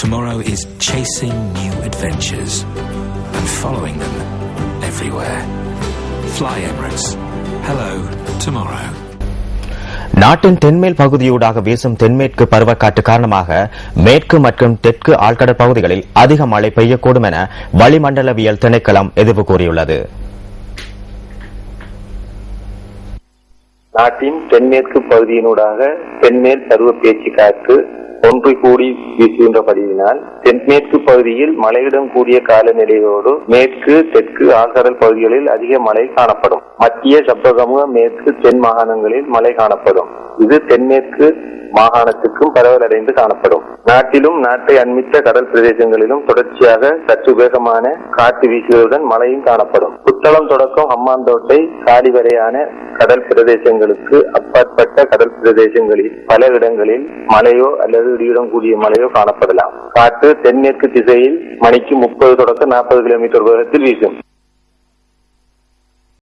Tomorrow is chasing new adventures and following them everywhere. Fly Emirates. Hello, tomorrow. நாட்டின் தென்மேல் பகுதியூடாக வீசும் தென்மேற்கு பருவக்காற்று காரணமாக மேற்கு மற்றும் தெற்கு ஆழ்கடல் பகுதிகளில் அதிக மழை பெய்யக்கூடும் என வளிமண்டலவியல் திணைக்களம் எதிர்ப்பு கூறியுள்ளது நாட்டின் தென்மேற்கு பகுதியினூடாக தென்மேல் பருவ பேச்சு காற்று ஒன்று கூடி வீசுகின்றபடியினால் தென்மேற்கு பகுதியில் மழையுடன் கூடிய காலநிலையோடு மேற்கு தெற்கு ஆழ்கடல் பகுதிகளில் அதிக மழை காணப்படும். மத்திய சப்தகமுக மேற்கு தென் மாகாணங்களில் மழை காணப்படும். இது தென்மேற்கு மாகாணத்துக்கும் பரவலடைந்து காணப்படும். நாட்டிலும் நாட்டை அண்மித்த கடல் பிரதேசங்களிலும் தொடர்ச்சியாக சற்று வேகமான காற்று வீசுவதுடன் மழையும் காணப்படும். புத்தளம் தொடக்கம் அம்மாந்தோட்டை காலி வரையான கடல் பிரதேசங்களுக்கு அப்பாற்பட்ட கடல் பிரதேசங்களில் பல இடங்களில் மழையோ அல்லது இடியுடன் கூடிய மழையோ காணப்படலாம். காற்று தென்மேற்கு திசையில் மணிக்கு முப்பது தொடக்க நாற்பது கிலோமீட்டர் வேகத்தில் வீசும்.